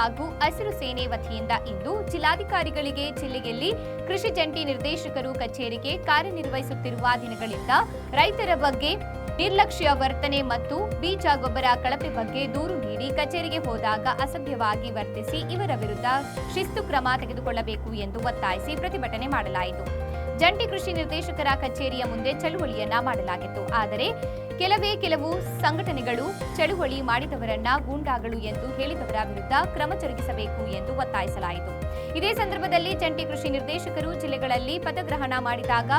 ಹಾಗೂ ಹಸಿರು ಸೇನೆ ವತಿಯಿಂದ ಇಂದು ಜಿಲ್ಲಾಧಿಕಾರಿಗಳಿಗೆ ಜಿಲ್ಲೆಯಲ್ಲಿ ಕೃಷಿ ಜಂಟಿ ನಿರ್ದೇಶಕರು ಕಚೇರಿಗೆ ಕಾರ್ಯನಿರ್ವಹಿಸುತ್ತಿರುವ ದಿನಗಳಿಂದ ರೈತರ ಬಗ್ಗೆ ನಿರ್ಲಕ್ಷ್ಯ ವರ್ತನೆ ಮತ್ತು ಬೀಜ ಗೊಬ್ಬರ ಕಳಪೆ ಬಗ್ಗೆ ದೂರು ನೀಡಿ ಕಚೇರಿಗೆ ಹೋದಾಗ ಅಸಭ್ಯವಾಗಿ ವರ್ತಿಸಿ ಇವರ ವಿರುದ್ಧ ಶಿಸ್ತು ಕ್ರಮ ತೆಗೆದುಕೊಳ್ಳಬೇಕು ಎಂದು ಒತ್ತಾಯಿಸಿ ಪ್ರತಿಭಟನೆ ಮಾಡಲಾಯಿತು. ಜಂಟಿ ಕೃಷಿ ನಿರ್ದೇಶಕರ ಕಚೇರಿಯ ಮುಂದೆ ಚಳುವಳಿಯನ್ನ ಮಾಡಲಾಗಿತ್ತು. ಆದರೆ ಕೆಲವೇ ಕೆಲವು ಸಂಘಟನೆಗಳು ಚಳುವಳಿ ಮಾಡಿದವರನ್ನ ಗೂಂಡಾಗಳು ಎಂದು ಹೇಳಿದವರ ವಿರುದ್ಧ ಕ್ರಮ ಜರುಗಿಸಬೇಕು ಎಂದು ಒತ್ತಾಯಿಸಲಾಯಿತು. ಇದೇ ಸಂದರ್ಭದಲ್ಲಿ ಜಂಟಿ ಕೃಷಿ ನಿರ್ದೇಶಕರು ಜಿಲ್ಲೆಗಳಲ್ಲಿ ಪದಗ್ರಹಣ ಮಾಡಿದಾಗ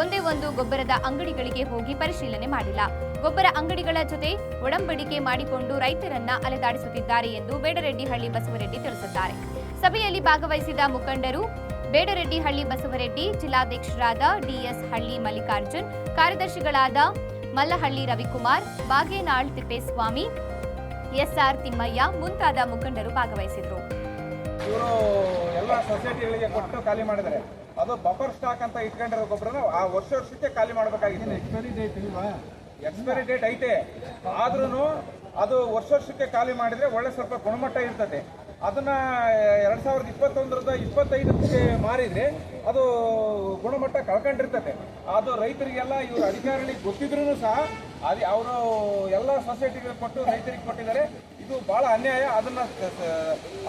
ಒಂದೇ ಒಂದು ಗೊಬ್ಬರದ ಅಂಗಡಿಗಳಿಗೆ ಹೋಗಿ ಪರಿಶೀಲನೆ ಮಾಡಿಲ್ಲ. ಗೊಬ್ಬರ ಅಂಗಡಿಗಳ ಜೊತೆ ಒಡಂಬಡಿಕೆ ಮಾಡಿಕೊಂಡು ರೈತರನ್ನ ಅಲೆದಾಡಿಸುತ್ತಿದ್ದಾರೆ ಎಂದು ಬೇಡರೆಡ್ಡಿಹಳ್ಳಿ ಬಸವರೆಡ್ಡಿ ತಿಳಿಸಿದ್ದಾರೆ. ಸಭೆಯಲ್ಲಿ ಭಾಗವಹಿಸಿದ ಮುಖಂಡರು ಬೇಡರೆಡ್ಡಿಹಳ್ಳಿ ಬಸವರೆಡ್ಡಿ ಜಿಲ್ಲಾಧ್ಯಕ್ಷರಾದ ಡಿಎಸ್ ಹಳ್ಳಿ ಮಲ್ಲಿಕಾರ್ಜುನ್ ಕಾರ್ಯದರ್ಶಿಗಳಾದ ಮಲ್ಲಹಳ್ಳಿ ರವಿಕುಮಾರ್ ಬಾಗೇನಾಳ್ ತಿಪ್ಪೇಸ್ವಾಮಿ ಎಸ್ಆರ್ ತಿಮ್ಮಯ್ಯ ಮುಂತಾದ ಮುಖಂಡರು ಭಾಗವಹಿಸಿದರು. ಇವರು ಎಲ್ಲ ಸೊಸೈಟಿಗಳಿಗೆ ಕೊಟ್ಟು ಖಾಲಿ ಮಾಡಿದರೆ ಅದು ಬಫರ್ ಸ್ಟಾಕ್ ಅಂತ ಇಟ್ಕೊಂಡಿರೋ ಗೊಬ್ಬರನ ಆ ವರ್ಷ ವರ್ಷಕ್ಕೆ ಖಾಲಿ ಮಾಡಬೇಕಾಗಿತ್ತು. ಎಕ್ಸ್ಪೈರಿ ಡೇಟ್ ಇಲ್ವಾ? ಎಕ್ಸ್ಪೈರಿ ಡೇಟ್ ಐತೆ. ಆದ್ರೂ ಅದು ವರ್ಷ ವರ್ಷಕ್ಕೆ ಖಾಲಿ ಮಾಡಿದ್ರೆ ಒಳ್ಳೆ ಸ್ವಲ್ಪ ಗುಣಮಟ್ಟ ಇರ್ತದೆ. ಅದನ್ನ ಎರಡ್ ಸಾವಿರದ ಇಪ್ಪತ್ತೊಂದರದ ಇಪ್ಪತ್ತೈದಕ್ಕೆ ಮಾರಿದ್ರೆ ಅದು ಗುಣಮಟ್ಟ ಕಳ್ಕೊಂಡಿರ್ತದೆ. ಅದು ರೈತರಿಗೆಲ್ಲ ಇವರು ಅಧಿಕಾರಿಗಳಿಗೆ ಗೊತ್ತಿದ್ರು ಸಹ ಅದು ಅವರು ಎಲ್ಲ ಸೊಸೈಟಿಗಳಿಗೆ ಕೊಟ್ಟು ರೈತರಿಗೆ ಕೊಟ್ಟಿದ್ದಾರೆ. ಇದು ಬಹಳ ಅನ್ಯಾಯ. ಅದನ್ನ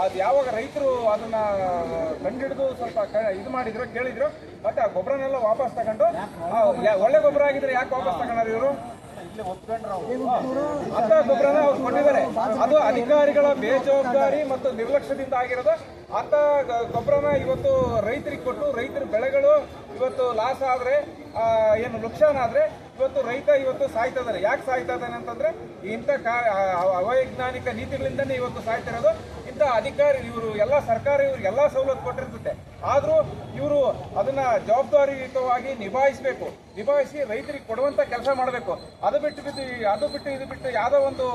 ಅದು ಯಾವಾಗ ರೈತರು ಅದನ್ನ ಕಂಡಿಡಿದು ಸ್ವಲ್ಪ ಇದು ಮಾಡಿದ್ರು, ಕೇಳಿದ್ರು, ಮತ್ತೆ ಆ ಗೊಬ್ಬರನೆಲ್ಲ ವಾಪಸ್ ತಗೊಂಡು ಒಳ್ಳೆ ಗೊಬ್ಬರ ಆಗಿದ್ರೆ ಯಾಕೆ ವಾಪಸ್ ತಗೊಂಡ್ರು ಇವರು? ಅಂತ ಗೊಬ್ಬರನ ಕೊಟ್ಟಿದ್ದಾರೆ. ಅದು ಅಧಿಕಾರಿಗಳ ಬೇಜವಾಬ್ದಾರಿ ಮತ್ತು ನಿರ್ಲಕ್ಷ್ಯದಿಂದ ಆಗಿರೋದು. ಅಂತ ಗೊಬ್ಬರನ ಇವತ್ತು ರೈತರಿಗೆ ಕೊಟ್ಟು ರೈತರ ಬೆಳೆಗಳು ಇವತ್ತು ಲಾಸ್ ಆದ್ರೆ ಏನು ನುಕ್ಸಾನ್ ಆದ್ರೆ ಇವತ್ತು ರೈತ ಇವತ್ತು ಸಾಯ್ತಾ ಇದ್ದಾರೆ ಯಾಕೆ ಸಾಯ್ತಾ ಇದ್ದಾನೆ ಅಂತಂದ್ರೆ, ಇಂಥ ಅವೈಜ್ಞಾನಿಕ ನೀತಿಗಳಿಂದನೇ ಇವತ್ತು ಸಾಯ್ತಿರೋದು ಇಂಥ ಅಧಿಕಾರಿ ಇವರು, ಎಲ್ಲ ಸರ್ಕಾರ ಇವ್ರಿಗೆಲ್ಲ ಸವಲತ್ತು ಕೊಟ್ಟಿರ್ತದೆ ಆದ್ರೂ ಇವರು ಅದನ್ನು ಜವಾಬ್ದಾರಿಯುತವಾಗಿ ನಿಭಾಯಿಸಬೇಕು. ನಿಭಾಯಿಸಿ ರೈತರಿಗೆ ಕೊಡುವಂಥ ಕೆಲಸ ಮಾಡಬೇಕು. ಅದು ಬಿಟ್ಟು ಬಿದ್ದು ಅದು ಬಿಟ್ಟು ಇದು ಬಿಟ್ಟು ಯಾವುದೋ ಒಂದು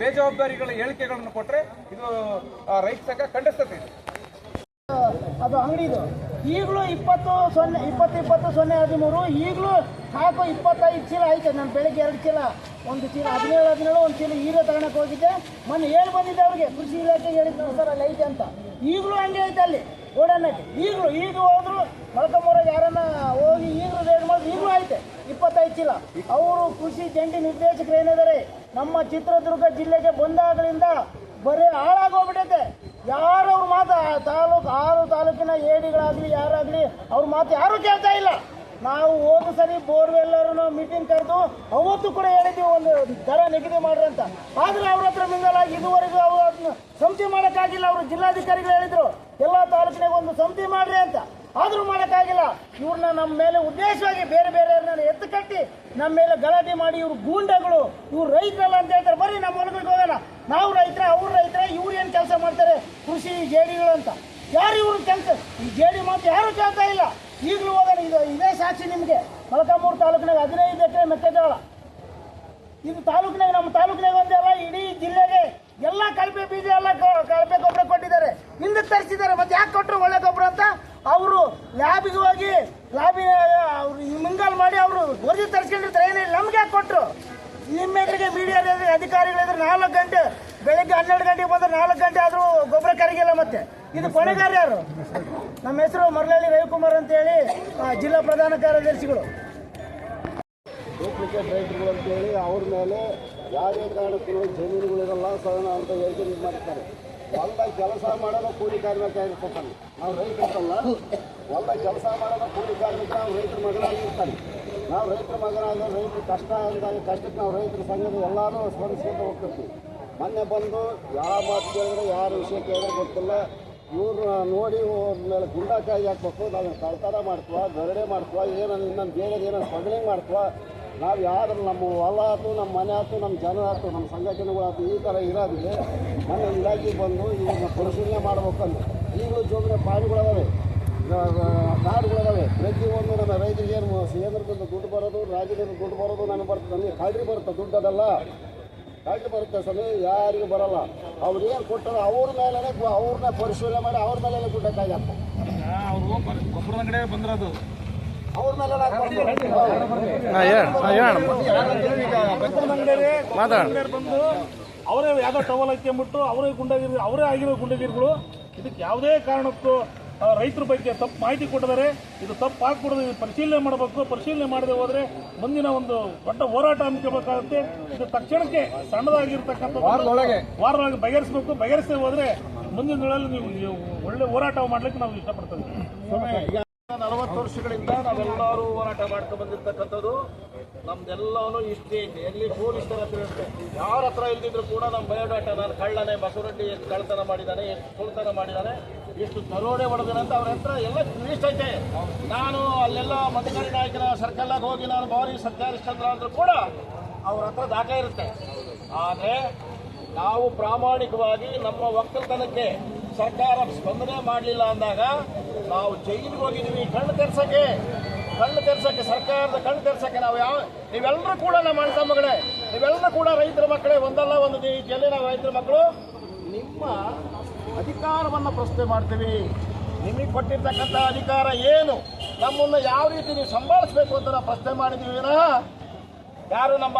ಬೇಜವಾಬ್ದಾರಿಗಳ ಹೇಳಿಕೆಗಳನ್ನು ಕೊಟ್ಟರೆ ಇದು ರೈತ ಸಂಘ ಖಂಡಿಸ್ತದೆ ಅದು ಅಂಗಡಿದು ಈಗಲೂ ಇಪ್ಪತ್ತು ಸೊನ್ನೆ, ಇಪ್ಪತ್ತು ಇಪ್ಪತ್ತು ಸೊನ್ನೆ, ಹದಿಮೂರು, ಈಗಲೂ ಹಾಕು ಇಪ್ಪತ್ತೈದು ಚೀಲ ಐತೆ. ನಾನು ಬೆಳಗ್ಗೆ ಎರಡು ಚೀಲ, ಒಂದು ಚೀಲ, ಹದಿನೇಳು ಹದಿನೇಳು, ಒಂದು ಚೀಲ ಹೀರೆ ತಗೊಳಕ್ಕೆ ಹೋಗಿದ್ದೆ. ಮೊನ್ನೆ ಹೇಳಿ ಬಂದಿದ್ದೆ ಅವ್ರಿಗೆ. ಕೃಷಿ ಇಲಾಖೆಗೆ ಹೇಳಿದ್ರು, ಸರ್, ಅಲ್ಲಿ ಐತೆ ಅಂತ. ಈಗಲೂ ಹಂಗೆ ಐತೆ ಅಲ್ಲಿ ಗೋಡನ್ನಕ್ಕೆ ಈಗಲೂ, ಈಗ ಹೋದ್ರು ಮೊಳಕಮ್ಮೂರಾಗ ಯಾರನ್ನ ಹೋಗಿ ಈಗಲೂ ರೇಡ್ ಮಾಡಿದ್ರು ಈಗಲೂ ಐತೆ, ಇಪ್ಪತ್ತೈದು ಚೀಲ. ಅವರು ಕೃಷಿ ಜಂಟಿ ನಿರ್ದೇಶಕರು ಏನಿದ್ದಾರೆ, ನಮ್ಮ ಚಿತ್ರದುರ್ಗ ಜಿಲ್ಲೆಗೆ ಬಂದಾಗಲಿಂದ ಬರೀ ಹಾಳಾಗೋಗ್ಬಿಟ್ಟೈತೆ ಯಾರು ಅವ್ರ ಮಾತು? ತಾಲೂಕು ಆರು ತಾಲೂಕಿನ ಏಡಿಗಳಾಗ್ಲಿ, ಯಾರಾಗ್ಲಿ, ಅವ್ರ ಮಾತು ಯಾರೂ ಕೇಳ್ತಾ ಇಲ್ಲ. ನಾವು ಹೋದ ಸರಿ ಬೋರ್ವೆಲ್ಲರೂ ಮೀಟಿಂಗ್ ಕರೆದು ಅವತ್ತು ಕೂಡ ಹೇಳಿದ್ವಿ ಒಂದು ದರ ನಿಗದಿ ಮಾಡ್ರಿ ಅಂತ. ಆದರೆ ಅವ್ರ ಹತ್ರ ಮಿಂಗಲಾಗಿ ಇದುವರೆಗೂ ಅವ್ರು ಸಮಿತಿ ಮಾಡೋಕ್ಕಾಗಿಲ್ಲ. ಅವರು ಜಿಲ್ಲಾಧಿಕಾರಿಗಳು ಹೇಳಿದರು, ಎಲ್ಲ ತಾಲೂಕಿನಾಗ ಒಂದು ಸಮಿತಿ ಮಾಡ್ರಿ ಅಂತ. ಆದ್ರೂ ಮಾಡೋಕ್ಕಾಗಿಲ್ಲ. ಇವ್ರನ್ನ ನಮ್ಮ ಮೇಲೆ ಉದ್ದೇಶವಾಗಿ ಬೇರೆ ಬೇರೆ ಎತ್ತು ಕಟ್ಟಿ ನಮ್ಮ ಮೇಲೆ ಗಲಾಟೆ ಮಾಡಿ ಇವ್ರು ಗೂಂಡಗಳು, ಇವ್ರು ರೈತರಲ್ಲ ಅಂತ ಹೇಳ್ತಾರೆ. ಬರೀ ನಮ್ಮ ಹೊಲಗಳಿಗೆ ಹೋಗೋಣ. ನಾವು ರೈತರ, ಅವ್ರ ರೈತರ, ಇವ್ರು ಏನು ಕೆಲಸ ಮಾಡ್ತಾರೆ? ಕೃಷಿ, ಜೇಡಿಗಳು ಅಂತ. ಯಾರು ಇವ್ರ ಕೆಲಸ? ಈ ಜೇಡಿ ಮಾತು ಯಾರು ಕೇಳ್ತಾ ಇಲ್ಲ. ಈಗಲೂ ಹೋಗೋಣ. ಇದು ಇದೇ ಸಾಕ್ಷಿ ನಿಮಗೆ. ಮಲಕಾಮೂರು ತಾಲೂಕಿನಾಗ ಹದಿನೈದು ಎಕರೆ ಮೆಕ್ಕೆಜೋಳ ಇದು ತಾಲೂಕಿನಾಗ, ನಮ್ಮ ತಾಲೂಕಿನಾಗ ಒಂದೇ ಅಲ್ಲ, ಇಡೀ ಜಿಲ್ಲೆಗೆ ಎಲ್ಲ ಕಳಪೆ ಬೀಜ, ಎಲ್ಲ ಕಳಪೆ ಗೊಬ್ಬರ ಕೊಟ್ಟಿದ್ದಾರೆ. ಹಿಂದಕ್ಕೆ ತರಿಸಿದ್ದಾರೆ. ಮತ್ತೆ ಯಾಕೆ ಕೊಟ್ಟರು ಒಳ್ಳೆ ಗೊಬ್ಬರ ಅಂತ? ಅವರು ಲ್ಯಾಬಿಗೆ ಹೋಗಿ ಲ್ಯಾಬಿ ಅವರು ಮಿಂಗಲ್ ಮಾಡಿ ಅವರು ವರದಿ ತರಿಸ್ಕೊಂಡಿರ್ತಾರೆ. ಏನಿಲ್ಲ ನಮ್ಗೆ ಯಾಕೆ ಕೊಟ್ಟರು ನಿಮ್ಮ ಎದುರಿಗೆ ಮೀಡಿಯಾದ ಅಧಿಕಾರಿಗಳಿದ್ರೆ ನಾಲ್ಕು ಗಂಟೆ, ಬೆಳಗ್ಗೆ ಹನ್ನೆರಡು ಗಂಟೆಗೆ ಬಂದ್ರೆ ನಾಲ್ಕು ಗಂಟೆ ಆದರೂ ಗೊಬ್ಬರ ಕರಗಿಲ್ಲ ಮತ್ತೆ. ಇದು ಕೊನೆಗಾರ ಯಾರು? ನಮ್ಮ ಹೆಸರು ಮರಳಳ್ಳಿ ರವಿಕುಮಾರ್ ಅಂತೇಳಿ ಜಿಲ್ಲಾ ಪ್ರಧಾನ ಕಾರ್ಯದರ್ಶಿಗಳು. ಡೂಪ್ಲಿಕೇಟ್ ರೈತರುಗಳು ಅಂತೇಳಿ ಅವ್ರ ಮೇಲೆ ಯಾವುದೇ ಕಾರಣಕ್ಕೂ ಜಮೀನುಗಳಿರಲ್ಲ ಸದನ ಅಂತ ಯೋಜನೆ ಇದು ಮಾಡ್ತಾರೆ. ಹೊಲ್ದಾಗ ಕೆಲಸ ಮಾಡೋದು ಕೂಲಿ ಕಾರ್ಮಿಕ ಆಗಿರ್ತಾನೆ ನಾವು ರೈತರಲ್ಲ ಹೊಲ್ದಾಗ ಕೆಲಸ ಮಾಡೋದು ಕೂಲಿ ಕಾರ್ಮಿಕ ನಾವು ರೈತರ ಮಗನಾಗಿರ್ತಾನೆ ನಾವು ರೈತರ ಮಗನಾಗ ರೈತರ ಕಷ್ಟ ಅಂದಾಗ ಕಷ್ಟಕ್ಕೆ ನಾವು ರೈತರ ಸಂಘದ ಎಲ್ಲರೂ ಸ್ಮರಿಸ್ಕೊಂಡು ಹೋಗ್ತಿರ್ತೀವಿ. ಮೊನ್ನೆ ಬಂದು ಯಾವ ಮಾತು ಕೇಳಿದ್ರೆ ಯಾರ ವಿಷಯ ಕೇಳಿದ್ರೆ ಗೊತ್ತಿಲ್ಲ. ಇವ್ರನ್ನ ನೋಡಿ ಮೇಲೆ ಗುಂಡಾಕಾಯಿ ಹಾಕ್ಬೇಕು, ನಾವು ಕಳ್ತನ ಮಾಡ್ತೀವ, ಗರಡೆ ಮಾಡ್ತೀವ ಏನೋ ಇನ್ನೊಂದು ಬೇರೆ ಏನೋ ಸ್ಮಗ್ಲಿಂಗ್ ಮಾಡ್ತೀವ, ನಾವು ಯಾರು ನಮ್ಮ ಹೊಲ ಆಯ್ತು ನಮ್ಮ ಮನೆ ಆಯ್ತು ನಮ್ಮ ಜನ ಆಯ್ತು ನಮ್ಮ ಸಂಘಟನೆಗಳಾಯ್ತು ಈ ಥರ ಇರೋದಿಲ್ಲ ಮೊನ್ನೆ ಇಲಾಖೆ ಬಂದು ಇವ್ರನ್ನ ಪರಿಶೀಲನೆ ಮಾಡ್ಬೇಕಂದು ಈಗಲೂ ಜೋಗಿನ ಪಾಣಿಗಳದಾವೆ ಕಾರ್ಡ್ಗಳಿದಾವೆ ಪ್ರತಿಯೊಂದು ನಮ್ಮ ರೈತರಿಗೆ ಏನು ಕೇಂದ್ರದಿಂದ ದುಡ್ಡು ಬರೋದು ರಾಜ್ಯದಿಂದ ದುಡ್ಡು ಬರೋದು ನನಗೆ ಬರ್ತದೆ ನನಗೆ ಕಾಡ್ರಿ ಬರುತ್ತೆ ದುಡ್ಡು ಅದಲ್ಲ. ಕಾಡ್ರಿ ಬರುತ್ತೆ ಸಮಯ ಯಾರಿಗೂ ಬರಲ್ಲ. ಅವ್ರು ಏನು ಕೊಟ್ಟರೆ ಅವ್ರ ಮೇಲೆ ಅವ್ರನ್ನ ಪರಿಶೀಲನೆ ಮಾಡಿ ಅವ್ರ ಮೇಲೆ ಗುಡ್ಡಕ್ಕಾಗತ್ತ ಅವರು ಗೊಬ್ಬರದ ಅಂಗಡಿ ಬಂದಿರೋದು. ಅವ್ರ ಮೇಲೆ ಮಾತಾಡ. ಅವರೇ ಯಾವುದೋ ಟವಲ್ ಹಾಕ್ಕೊಂಬಿಟ್ಟು ಅವರೇ ಗುಂಡಗಿರಿ ಅವರೇ ಆಗಿರೋ ಗುಂಡಗಿರಿಗಳು ಇದಕ್ಕೆ ಯಾವುದೇ ಕಾರಣಕ್ಕೂ ರೈತರ ಬಗ್ಗೆ ತಪ್ಪು ಮಾಹಿತಿ ಕೊಟ್ಟಿದ್ದಾರೆ ಇದು ತಪ್ಪು ಹಾಕ್ಬಿಡೋದು ಇದು ಪರಿಶೀಲನೆ ಮಾಡಬೇಕು. ಪರಿಶೀಲನೆ ಮಾಡದೆ ಹೋದರೆ ಮುಂದಿನ ಒಂದು ದೊಡ್ಡ ಹೋರಾಟ ಅನ್ಕೋಬೇಕಾಗುತ್ತೆ ಇದು ತಕ್ಷಣಕ್ಕೆ ಸಣ್ಣದಾಗಿರ್ತಕ್ಕಂಥ ವಾರದೊಳಗೆ. ಬಗೆಹರಿಸಬೇಕು. ಬಗೆಹರಿಸದೆ ಹೋದರೆ ಮುಂದಿನ ದಿನಗಳಲ್ಲಿ ನೀವು ನೀವು ಒಳ್ಳೆ ಹೋರಾಟ ಮಾಡ್ಲಿಕ್ಕೆ ನಾವು ಇಷ್ಟಪಡ್ತೇವೆ. ನಲವತ್ತು ವರ್ಷಗಳಿಂದ ನಾವೆಲ್ಲರೂ ಹೋರಾಟ ಮಾಡ್ಕೊಂಡು ಬಂದಿರ್ತಕ್ಕಂಥದ್ದು. ನಮ್ದೆಲ್ಲನೂ ಇಷ್ಟೇ ಎಲ್ಲಿ ಪೊಲೀಸರ ಹತ್ರ ಇರುತ್ತೆ ಯಾರ ಹತ್ರ ಇಲ್ದಿದ್ರು ಕೂಡ ನಮ್ಮ ಬಯೋಡಾಟಾ ನಾನು ಕಳ್ಳನೆ, ಬಸವರೆಡ್ಡಿ ಎಷ್ಟು ಕಳ್ಳತನ ಮಾಡಿದ್ದಾನೆ ಎಷ್ಟು ಸುಳ್ತನ ಮಾಡಿದ್ದಾನೆ ಎಷ್ಟು ದರೋಡೆ ಹೊಡೆದಿನ ಅಂತ ಅವ್ರ ಹತ್ರ ಎಲ್ಲ ಲಿಸ್ಟ್ ಐತೆ. ನಾನು ಅಲ್ಲೆಲ್ಲ ಮಧುಕರಿ ನಾಯಕನ ಸರ್ಕಲ್ಲಾಗ ಹೋಗಿ ನಾನು ಸರ್ಕಾರಿ ಚಂದ್ರ ಅಂದ್ರೂ ಕೂಡ ಅವ್ರ ಹತ್ರ ದಾಖಲೆ ಇರುತ್ತೆ. ಆದರೆ ನಾವು ಪ್ರಾಮಾಣಿಕವಾಗಿ ನಮ್ಮ ಒಕ್ಕಲ್ತನಕ್ಕೆ ಸರ್ಕಾರ ಸ್ಪಂದನೆ ಮಾಡಲಿಲ್ಲ ಅಂದಾಗ ನಾವು ಜೈಲಿಗೆ ಹೋಗಿದ್ದೀವಿ. ಕಣ್ಣು ತೆರ್ಸಕ್ಕೆ. ಕಣ್ಣು ತೆರ್ಸಕ್ಕೆ, ಸರ್ಕಾರದ ಕಣ್ಣು ತೆರ್ಸಕ್ಕೆ ನಾವು ಯಾವ ನೀವೆಲ್ಲರೂ ಕೂಡ ನಮ್ಮ ಅಣ್ಣ ತಮ್ಮಗಳೇ ನೀವೆಲ್ಲರೂ ಕೂಡ ರೈತರ ಮಕ್ಕಳೇ, ಒಂದಲ್ಲ ಒಂದು ರೀತಿಯಲ್ಲಿ ನಾವು ರೈತರ ಮಕ್ಕಳು, ನಿಮ್ಮ ಅಧಿಕಾರವನ್ನು ಪ್ರಶ್ನೆ ಮಾಡ್ತೀವಿ. ನಿಮಗೆ ಕೊಟ್ಟಿರ್ತಕ್ಕಂಥ ಅಧಿಕಾರ ಏನು? ನಮ್ಮನ್ನು ಯಾವ ರೀತಿ ನೀವು ಸಂಭಾಳಿಸ್ಬೇಕು ಅಂತ ನಾವು ಪ್ರಶ್ನೆ ಮಾಡಿದ್ದೀವಿ ಯಾರು ನಮ್ಮ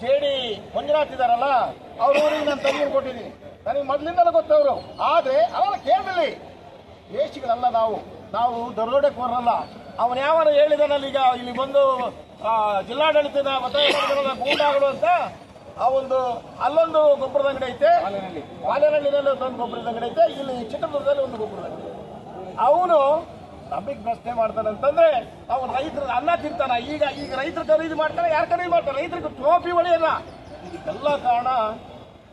ಜೆ ಡಿ ಮಂಜುನಾಥ್ ಇದ್ದಾರಲ್ಲ ನಾನು ತಂಗಿನ ಕೊಟ್ಟಿದ್ದೀನಿ. ನನಗೆ ಮೊದಲಿಂದಲೂ ಗೊತ್ತವರು ಆದರೆ ಅವರ ಕೇಳಲಿ ದೇಶಿಗಳಲ್ಲ ನಾವು. ನಾವು ದರೋಡೆಕೋರಲ್ಲ ಅವನು ಯಾವನ ಹೇಳಿದಾನಲ್ಲ ಈಗ ಇಲ್ಲಿ ಬಂದು ಜಿಲ್ಲಾಡಳಿತದ ಮಾಡಿದ್ರಲ್ಲ ಗೂಂಡಾಗಳು ಅಂತ ಆ ಒಂದು ಅಲ್ಲೊಂದು ಗೊಬ್ಬರದ ಅಂಗಡಿ ಐತೆ. ಬಾಲೆನಹಳ್ಳಿನಲ್ಲಿ ಒಂದು ಗೊಬ್ಬರದ ಅಂಗಡಿ ಐತೆ. ಇಲ್ಲಿ ಚಿತ್ರದುರ್ಗದಲ್ಲಿ ಒಂದು ಗೊಬ್ಬರದ ಅಂಗಡಿ ಅವನು ನಮಗೆ ಪ್ರಶ್ನೆ ಮಾಡ್ತಾನೆ ಅಂತಂದ್ರೆ ಅವನು ರೈತರ ಅನ್ನ ತಿಂತಾನ. ಈಗ ಈಗ ರೈತರು ಖರೀದಿ ಮಾಡ್ತಾನೆ ಯಾರು ಖರೀದಿ ಮಾಡ್ತಾರೆ ರೈತರಿಗೆ ಟ್ರೋಫಿ ಒಳೆಯಲ್ಲ ಇದಕ್ಕೆಲ್ಲ ಕಾರಣ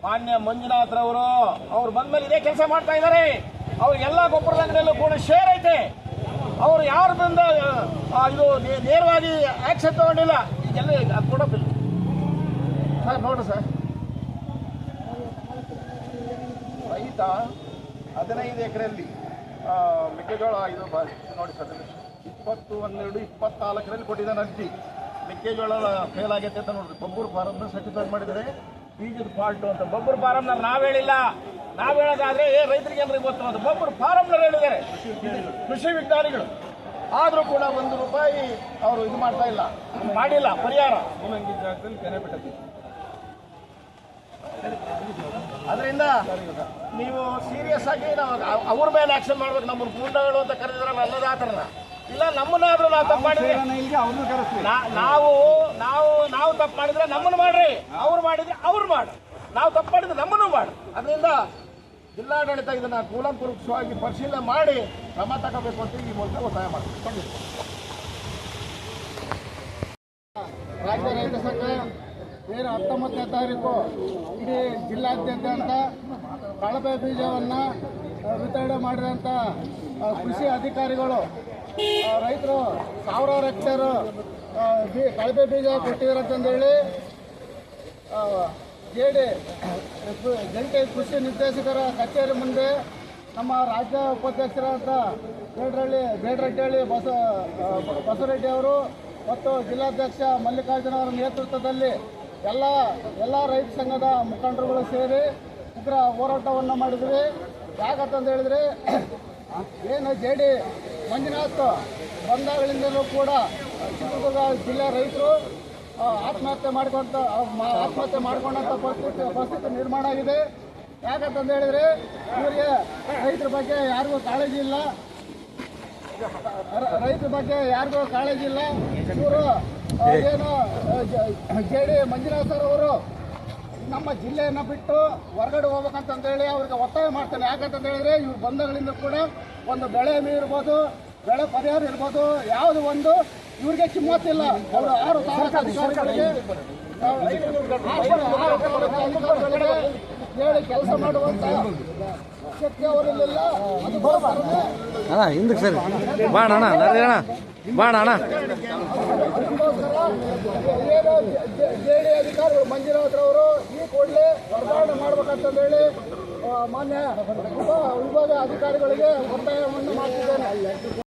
ಮಾನ್ಯ ಮಂಜುನಾಥ್ರವರು ಅವ್ರು ಬಂದ್ಮೇಲೆ ಇದೇ ಕೆಲಸ ಮಾಡ್ತಾ ಇದ್ದಾರೆ ಅವ್ರಿಗೆಲ್ಲ ಗೊಬ್ಬರದ ಅಂಗಡಿಯಲ್ಲೂ ಕೂಡ ಶೇರ್ ಐತೆ. ಅವ್ರು ಯಾರು ಬಂದ ಇದು ನೇರವಾಗಿ ಆಕ್ಷನ್ ತಗೊಂಡಿಲ್ಲ, ಈಗೆಲ್ಲ ಅದು ಕೊಡೋದಿಲ್ಲ ಸರ್, ನೋಡ್ರಿ ಸರ್. ರೈತ ಹದಿನೈದು ಎಕರೆಯಲ್ಲಿ ಮೆಕ್ಕೆಜೋಳ ಇದು ನೋಡಿ ಸರ್, ಇಪ್ಪತ್ತು ಹನ್ನೆರಡು, ಇಪ್ಪತ್ನಾಲ್ಕರಲ್ಲಿ ಕೊಟ್ಟಿದ್ದಾನೆ ಅರ್ಜಿ ಮೆಕ್ಕೆಜೋಳ ಫೇಲ್ ಆಗೈತೆ ಅಂತ ನೋಡ್ರಿ. ಬೊಬ್ಬರು ಫಾರಮ್ನ ಸರ್ಟಿಫೈ ಮಾಡಿದರೆ ಬೀಜದ ಫಾಲ್ಟು ಅಂತ ಬೊಬ್ಬರು ಫಾರಮ್ನ ನಾವು ಹೇಳಿಲ್ಲ. ನಾವು ಹೇಳೋದಾದ್ರೆ ಏ ರೈತರಿಗೆ ಏನ್ರಿ ಗೊತ್ತು. ಅಂತ ಬೊಬ್ಬರು ಫಾರಮ್ನಲ್ಲಿ ಹೇಳಿದ್ದಾರೆ. ಕೃಷಿ ವಿಜ್ಞಾನಿಗಳು. ಆದರೂ ಕೂಡ ಒಂದು ರೂಪಾಯಿ ಅವರು ಇದು ಮಾಡ್ತಾ ಇಲ್ಲ. ಮಾಡಿಲ್ಲ ಪರಿಹಾರ. ಮೂಲಂಗಿ ಜಾಗದಲ್ಲಿ ಕೆರೆ ಬಿಟ್ಟತಿ ಅದರಿಂದ ನೀವು ಸೀರಿಯಸ್ ಆಗಿ ನಾವು ಅವ್ರ ಮೇಲೆ ಆಕ್ಷನ್ ಮಾಡ್ಬೇಕು. ನಮ್ಮ ಪೂರ್ಣಗಳು ಅಂತ ಕರೆದಿದ್ರಲ್ಲ ಅನ್ನದಾತರನ್ನ. ಇಲ್ಲ ನಮ್ಮನ್ನಾದ್ರೂ ನಾವು ತಪ್ಪು ಮಾಡಿದ್ರೆ. ನಾವು ನಾವು ನಾವು ತಪ್ಪು ಮಾಡಿದ್ರೆ ನಮ್ಮನ್ನು ಮಾಡ್ರಿ. ಅವ್ರು ಮಾಡಿದ್ರೆ ಅವ್ರು ಮಾಡು. ನಾವು ತಪ್ಪು ಮಾಡಿದ್ರೆ ನಮ್ಮನ್ನು ಮಾಡಿ. ಅದರಿಂದ ಜಿಲ್ಲಾಡಳಿತ ಇದನ್ನ ಕೂಲಂಕುರುಕ್ಷವಾಗಿ ಪರಿಶೀಲನೆ ಮಾಡಿ ಕ್ರಮ ತಗೋಬೇಕು ಅಂತ ಈ ಮೂಲಕ ಒತ್ತಾಯ ಮಾಡ್ತೀವಿ ರಾಜ್ಯ ರೈತ ಸಂಘ ಬೇರೆ ಹತ್ತೊಂಬತ್ತನೇ ತಾರೀಕು ಇಡೀ ಜಿಲ್ಲಾದ್ಯಂತ ಕಳಪೆ ಬೀಜವನ್ನು ವಿತರಣೆ ಮಾಡಿದಂಥ ಕೃಷಿ ಅಧಿಕಾರಿಗಳು ರೈತರು ಸಾವಿರಾರು ಹೆಕ್ಟೇರ್ ಕಳಪೆ ಬೀಜ ಕೊಟ್ಟಿದ್ದಾರೆ ಅಂತಂದೇಳಿ ಜೆ ಡಿ ಜಂಟಿ ಕೃಷಿ ನಿರ್ದೇಶಕರ ಕಚೇರಿ ಮುಂದೆ ನಮ್ಮ ರಾಜ್ಯ ಉಪಾಧ್ಯಕ್ಷರಾದ ಬೇಡ್ರಳ್ಳಿ ಬೇಡ್ರಡ್ಡಹಳ್ಳಿ ಬಸ ಬಸವರೆಡ್ಡಿ ಅವರು ಮತ್ತು ಜಿಲ್ಲಾಧ್ಯಕ್ಷ ಮಲ್ಲಿಕಾರ್ಜುನ ಅವರ ನೇತೃತ್ವದಲ್ಲಿ ಎಲ್ಲ ಎಲ್ಲ ರೈತ ಸಂಘದ ಮುಖಂಡರುಗಳು ಸೇರಿ ಉಗ್ರ ಹೋರಾಟವನ್ನು ಮಾಡಿದ್ವಿ. ಯಾಕಂತಂದು ಹೇಳಿದ್ರೆ ಏನು ಜೆ ಡಿ ಮಂಜುನಾಥ್ ಬಂದಾಗಳಿಂದಲೂ ಕೂಡ ಚಿತ್ರದುರ್ಗ ಜಿಲ್ಲೆ ರೈತರು ಆತ್ಮಹತ್ಯೆ ಮಾಡ್ಕೊಂತ ಆತ್ಮಹತ್ಯೆ ಮಾಡ್ಕೊಂಡಂಥ ಪರಿಸ್ಥಿತಿ ಪರಿಸ್ಥಿತಿ ನಿರ್ಮಾಣ ಆಗಿದೆ. ಯಾಕಂತಂದು ಹೇಳಿದರೆ, ಇವರಿಗೆ ರೈತರ ಬಗ್ಗೆ ಯಾರಿಗೂ ಕಾಳಜಿ ಇಲ್ಲ. ರೈತರ ಬಗ್ಗೆ ಯಾರಿಗೂ ಕಾಳಜಿ ಇಲ್ಲ. ಇವರು ಏನು ಜೆ ಡಿ, ಮಂಜುನಾಥ್ ಸರ್ ಅವರು ನಮ್ಮ ಜಿಲ್ಲೆಯನ್ನು ಬಿಟ್ಟು ಹೊರಗಡೆ ಹೋಗ್ಬೇಕಂತಂದೇಳಿ ಅವ್ರಿಗೆ ಒತ್ತಾಯ ಮಾಡ್ತಾನೆ. ಯಾಕಂತ ಹೇಳಿದ್ರೆ ಇವ್ರು ಬಂಧಗಳಿಂದ ಕೂಡ ಒಂದು ಬೆಳೆ ಇರ್ಬೋದು ಬೆಳೆ ಪರಿಹಾರ ಇರ್ಬೋದು ಯಾವುದು ಒಂದು ಇವ್ರಿಗೆ ಕಿಮ್ಮತ್ತಿಲ್ಲ. ಅವರು ಆರು ತಾಲೂಕು ಅಧಿಕಾರಿಗಳಿಗೆ ಹೇಳಿ ಕೆಲಸ ಮಾಡುವಂತ ಅಣ್ಣ ಹಿಂದಕ್ಕೆ ಸರಿ. ಬಾಣ ಅಣ್ಣ ನರಿ ಅಣ್ಣ. ಬಾಣ ಅಣ್ಣ. ಏನು ಅಧಿಕಾರಿಗಳು ಅಧಿಕಾರಿಗಳು ಮಂಜುನಾಥ್ರವರು ಈ ಕೂಡಲೇ ವರ್ಗಾವಣೆ ಮಾಡ್ಬೇಕಂತಂದೇಳಿ ಹೇಳಿ ಮಾನ್ಯ ವಿಭಾಗ ಅಧಿಕಾರಿಗಳಿಗೆ ಒತ್ತಾಯವನ್ನು ಮಾಡ್ತಿದ್ದೇನೆ